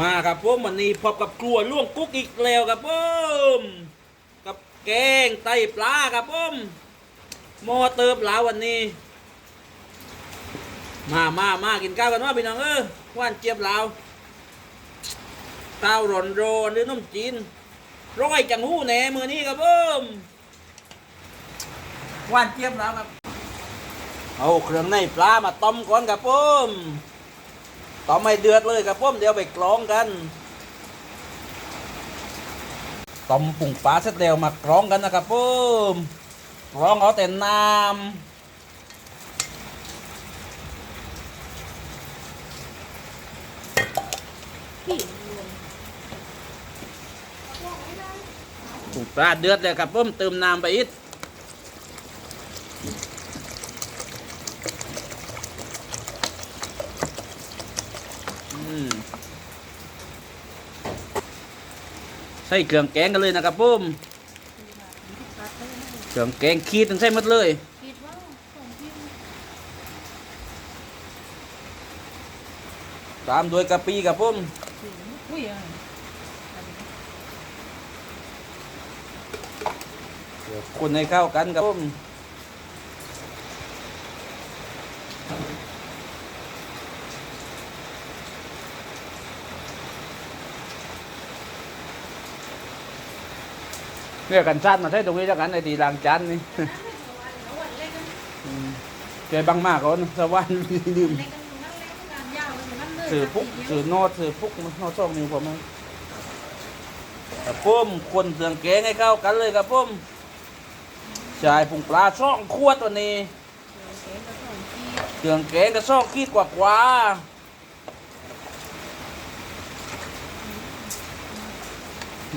มาครับผมวันนี้พบกับครัวล่วงกุ๊กอีกแล้วครับผมกับแกงไตปลาครับผมมอเติมหลาวันนี้ มามามากินข้าวกันว่าพี่น้องเออว่านเจี๊ยบลาวข้าวร้อนโรนหรือน้ำจีนร้อยจังหู้แหนมือนี้ครับผมว่านเจี๊ยบลาวครับเอาเครื่องในปลามาต้มก่อนครับผม ต้มไม่เดือดเลยครับผมเดี๋ยวไปกรองกันต้มปุ่งปลาเสร็จแล้วมากรองกันนะครับผมกรองเอาแต่น้ำถูกปลาเดือดเลยครับผมเติมน้ำไปอีก ใส่เครื่องแกงกันเลยนะครับผมเครื่องแกงขีดต้องใส่หมดเลยตามด้วยกะปิครับผมถึงอุ้ยอะเดี๋ยวคนให้เข้ากันครับผม เนี่ยกันชันมาใช้ตรงนี้แล้วกันในตีล้างจานนี่อืมเจอบังมากก่อนสวรรค์ลืมเล็กกันนั่นเล็กกันยาวกันนั่นเลยสื่อปุ๊กสื่อโนดสื่อปุ๊กมันโนดช่องนิ้วผมมั้งครับผมคนเสืองแกงให้เข้ากันเลยครับผมชายพุงปลาช่องขวดตัวนี้เสืองแกงก็ช่องขีดกว่ากว่า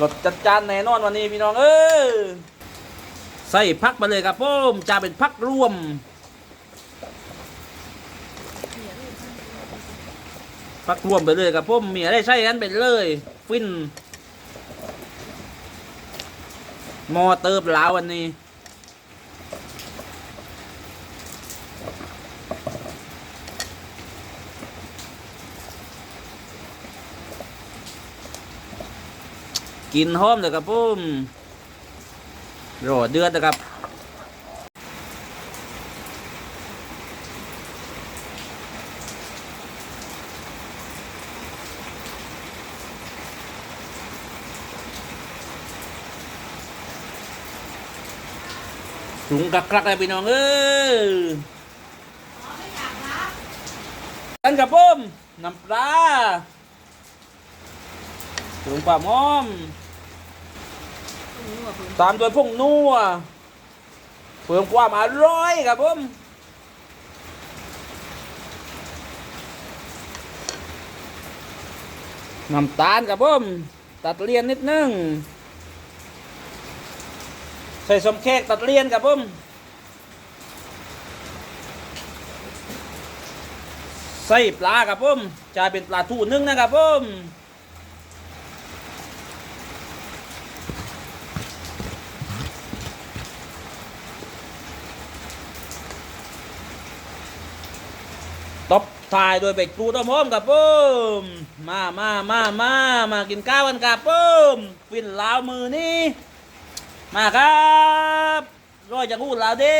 รสจัดจานแน่นอนวันนี้พี่น้องเออใส่พักมาเลยครับผมจะเป็นพักรวม พักรวมไปเลยครับผมมีอะไรใช่กันไปเลย ฟินมอเติบลาววันนี้ กินหอมเลยครับผมรอเดือดนะครับถุงกักครักเลยพี่น้องเอ้ยกันกับผมน้ำปลาถุงปลาหม้อม ตามด้วยพงนัวเพิ่มความอร่อยครับผมน้ำตาลครับผมตัดเลียนนิดนึงใส่สมแขกตัดเลียนครับผมใส่ปลาครับผมจะเป็นปลาทูนึ่งนะครับผม ตบทายโดยเบกตูต้มหอมกับปุ้มมามามามามากินข้าวกันกับปุ้มฟินลาวมือนี่มาครับรอยจากหูดลาวเด้